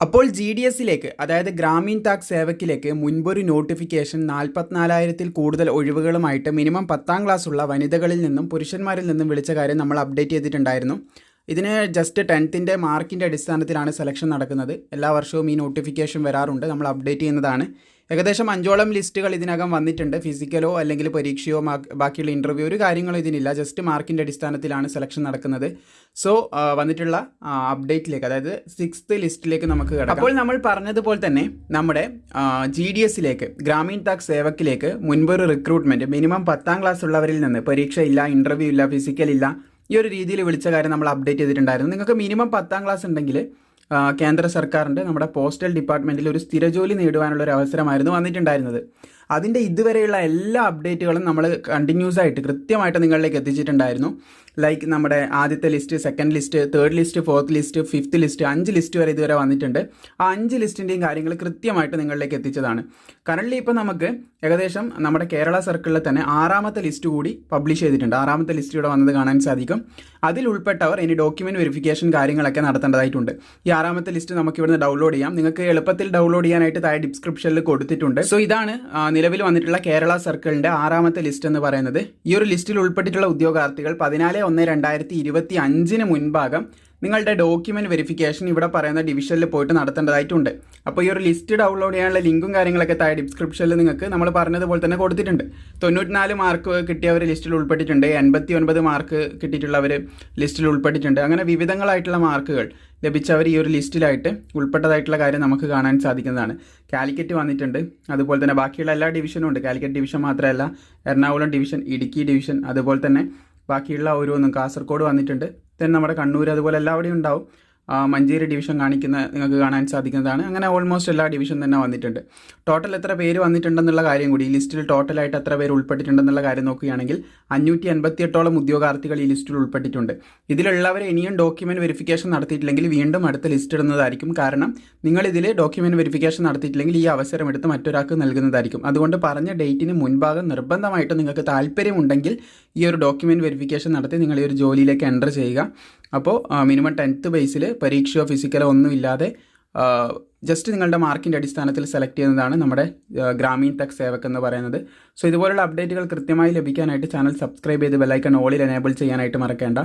അപ്പോൾ G D എസിലേക്ക് അതായത് ഗ്രാമീൺ താക് സേവക്കിലേക്ക് മുൻപൊരു നോട്ടിഫിക്കേഷൻ നാൽപ്പത്തിനാലായിരത്തിൽ കൂടുതൽ ഒഴിവുകളുമായിട്ട് മിനിമം പത്താം ക്ലാസ് ഉള്ള വനിതകളിൽ നിന്നും പുരുഷന്മാരിൽ നിന്നും വിളിച്ച കാര്യം നമ്മൾ അപ്ഡേറ്റ് ചെയ്തിട്ടുണ്ടായിരുന്നു. ഇതിന് ജസ്റ്റ് ടെൻത്തിന്റെ മാർക്കിന്റെ അടിസ്ഥാനത്തിലാണ് സെലക്ഷൻ നടക്കുന്നത്. എല്ലാ വർഷവും ഈ നോട്ടിഫിക്കേഷൻ വരാറുണ്ട്. നമ്മൾ അപ്ഡേറ്റ് ചെയ്യുന്നതാണ്. ഏകദേശം അഞ്ചോളം ലിസ്റ്റുകൾ ഇതിനകം വന്നിട്ടുണ്ട്. ഫിസിക്കലോ അല്ലെങ്കിൽ പരീക്ഷയോ ബാക്കിയുള്ള ഇന്റർവ്യൂ ഒരു കാര്യങ്ങളോ ഇതിനില്ല. ജസ്റ്റ് മാർക്കിന്റെ അടിസ്ഥാനത്തിലാണ് സെലക്ഷൻ നടക്കുന്നത്. സോ വന്നിട്ടുള്ള അപ്ഡേറ്റിലേക്ക് അതായത് സിക്സ്ത് ലിസ്റ്റിലേക്ക് നമുക്ക് കിടക്കാം. അപ്പോൾ നമ്മൾ പറഞ്ഞതുപോലെ തന്നെ നമ്മുടെ ജി ഡി എസിലേക്ക് ഗ്രാമീൺ താക് സേവക്കിലേക്ക് മുൻപൊരു റിക്രൂട്ട്മെന്റ് മിനിമം പത്താം ക്ലാസ് ഉള്ളവരിൽ നിന്ന് പരീക്ഷ ഇല്ല ഇന്റർവ്യൂ ഇല്ല ഫിസിക്കൽ ഇല്ല ഈ ഒരു രീതിയിൽ വിളിച്ച കാര്യം നമ്മൾ അപ്ഡേറ്റ് ചെയ്തിട്ടുണ്ടായിരുന്നു. നിങ്ങൾക്ക് മിനിമം പത്താം ക്ലാസ് ഉണ്ടെങ്കിൽ കേന്ദ്ര സർക്കാരിന്റെ നമ്മുടെ പോസ്റ്റൽ ഡിപ്പാർട്ട്മെന്റിൽ ഒരു സ്ഥിരജോലി നേടുവാനുള്ള ഒരു അവസരമായിരുന്നു വന്നിട്ടുണ്ടായിരുന്നത്. അതിന്റെ ഇതുവരെയുള്ള എല്ലാ അപ്ഡേറ്റുകളും നമ്മൾ കണ്ടിന്യൂസ് ആയിട്ട് കൃത്യമായിട്ട് നിങ്ങളിലേക്ക് എത്തിച്ചിട്ടുണ്ടായിരുന്നു. ലൈക്ക് നമ്മുടെ ആദ്യത്തെ list second list third list fourth list fifth list അഞ്ച് ലിസ്റ്റ് വരെ ഇതുവരെ വന്നിട്ടുണ്ട്. ആ അഞ്ച് ലിസ്റ്റിന്റെയും കാര്യങ്ങൾ കൃത്യമായിട്ട് നിങ്ങളിലേക്ക് എത്തിച്ചതാണ്. കറണ്ട്ലി ഇപ്പോൾ നമുക്ക് ഏകദേശം നമ്മുടെ കേരള സർക്കിളിൽ തന്നെ ആറാമത്തെ ലിസ്റ്റ് കൂടി പബ്ലിഷ് ചെയ്തിട്ടുണ്ട്. ആറാമത്തെ ലിസ്റ്റ് ഇവിടെ വന്നത് കാണാൻ സാധിക്കും. അതിൽ ഉൾപ്പെട്ടവർ ഇനി ഡോക്യുമെന്റ് വെരിഫിക്കേഷൻ കാര്യങ്ങളൊക്കെ നടത്തേണ്ടതായിട്ടുണ്ട്. ഈ ആറാമത്തെ ലിസ്റ്റ് നമുക്ക് ഇവിടുന്ന് ഡൗൺലോഡ് ചെയ്യാം. നിങ്ങൾക്ക് എളുപ്പത്തിൽ ഡൗൺലോഡ് ചെയ്യാനായിട്ട് താഴെ ഡിസ്ക്രിപ്ഷനിൽ കൊടുത്തിട്ടുണ്ട്. സോ ഇതാണ് നിലവിൽ വന്നിട്ടുള്ള കേരള സർക്കിളിന്റെ ആറാമത്തെ ലിസ്റ്റ് എന്ന് പറയുന്നത് ഈ ഒരു ലിസ്റ്റിൽ ഉൾപ്പെട്ടിട്ടുള്ള ഉദ്യോഗാർത്ഥികൾ പതിനാല് ഒന്ന് രണ്ടായിരത്തി ഇരുപത്തി അഞ്ചിന് മുൻഭാഗം നിങ്ങളുടെ ഡോക്യുമെന്റ് വെരിഫിക്കേഷൻ ഇവിടെ പറയുന്ന ഡിവിഷനിൽ പോയിട്ട് നടത്തേണ്ടതായിട്ടുണ്ട്. അപ്പോൾ ഈ ഒരു ലിസ്റ്റ് ഡൗൺലോഡ് ചെയ്യാനുള്ള ലിങ്കും കാര്യങ്ങളൊക്കെ താഴെ ഡിസ്ക്രിപ്ഷനിൽ നിങ്ങൾക്ക് നമ്മൾ പറഞ്ഞതുപോലെ തന്നെ കൊടുത്തിട്ടുണ്ട്. തൊണ്ണൂറ്റിനാല് മാർക്ക് കിട്ടിയവർ ലിസ്റ്റിൽ ഉൾപ്പെട്ടിട്ടുണ്ട്. എൺപത്തി ഒൻപത് മാർക്ക് കിട്ടിയിട്ടുള്ളവർ ലിസ്റ്റിൽ ഉൾപ്പെട്ടിട്ടുണ്ട്. അങ്ങനെ വിവിധങ്ങളായിട്ടുള്ള മാർക്കുകൾ ലഭിച്ചവർ ഈ ഒരു ലിസ്റ്റിലായിട്ട് ഉൾപ്പെട്ടതായിട്ടുള്ള കാര്യം നമുക്ക് കാണാൻ സാധിക്കുന്നതാണ്. കാലിക്കറ്റ് വന്നിട്ടുണ്ട്. അതുപോലെ തന്നെ ബാക്കിയുള്ള എല്ലാ ഡിവിഷനും ഉണ്ട്. കാലിക്കറ്റ് ഡിവിഷൻ മാത്രമല്ല എറണാകുളം ഡിവിഷൻ ഇടുക്കി ഡിവിഷൻ അതുപോലെ തന്നെ ബാക്കിയുള്ള ഓരോന്നും കാസർഗോഡ് വന്നിട്ടുണ്ട്. then നമ്മുടെ കണ്ണൂർ അതുപോലെ എല്ലാവിടെയും ഉണ്ടാവും. മഞ്ചേരി ഡിവിഷൻ കാണിക്കുന്ന നിങ്ങൾക്ക് കാണാൻ സാധിക്കുന്നതാണ്. അങ്ങനെ ഓൾമോസ്റ്റ് എല്ലാ ഡിവിഷൻ തന്നെ വന്നിട്ടുണ്ട്. ടോട്ടൽ എത്ര പേര് വന്നിട്ടുണ്ടെന്നുള്ള കാര്യം കൂടി ഈ ലിസ്റ്റിൽ ടോട്ടലായിട്ട് എത്ര പേര് ഉൾപ്പെട്ടിട്ടുണ്ടെന്നുള്ള കാര്യം നോക്കുകയാണെങ്കിൽ അഞ്ഞൂറ്റി എൺപത്തിയെട്ടോളം ഉദ്യോഗാർത്ഥികൾ ഈ ലിസ്റ്റിൽ ഉൾപ്പെട്ടിട്ടുണ്ട്. ഇതിലുള്ളവർ ഇനിയും ഡോക്യുമെന്റ് വെരിഫിക്കേഷൻ നടത്തിയിട്ടില്ലെങ്കിൽ വീണ്ടും അടുത്ത ലിസ്റ്റ് ഇടുന്നതായിരിക്കും. കാരണം നിങ്ങൾ ഇതിൽ ഡോക്യുമെന്റ് വെരിഫിക്കേഷൻ നടത്തിയിട്ടില്ലെങ്കിൽ ഈ അവസരം എടുത്ത് മറ്റൊരാൾക്ക് നൽകുന്നതായിരിക്കും. അതുകൊണ്ട് പറഞ്ഞ ഡേറ്റിന് മുൻഭാഗം നിർബന്ധമായിട്ട് നിങ്ങൾക്ക് താല്പര്യമുണ്ടെങ്കിൽ ഈ ഒരു ഡോക്യുമെന്റ് വെരിഫിക്കേഷൻ നടത്തി നിങ്ങൾ ഈ ഒരു ജോലിയിലേക്ക് എന്റർ ചെയ്യുക. അപ്പോൾ മിനിമം ടെൻത്ത് ബേസിൽ പരീക്ഷയോ ഫിസിക്കലോ ഒന്നും ഇല്ലാതെ ജസ്റ്റ് നിങ്ങളുടെ മാർക്കിന്റെ അടിസ്ഥാനത്തിൽ സെലക്ട് ചെയ്യുന്നതാണ് നമ്മുടെ ഗ്രാമീൺ ടെക് സേവക് എന്ന് പറയുന്നത്. സോ ഇതുപോലുള്ള അപ്ഡേറ്റുകൾ കൃത്യമായി ലഭിക്കാനായിട്ട് ചാനൽ സബ്സ്ക്രൈബ് ചെയ്ത് ബെല്ലൈക്കൺ ഓളിൽ എനേബിൾ ചെയ്യാനായിട്ട് മറക്കേണ്ട.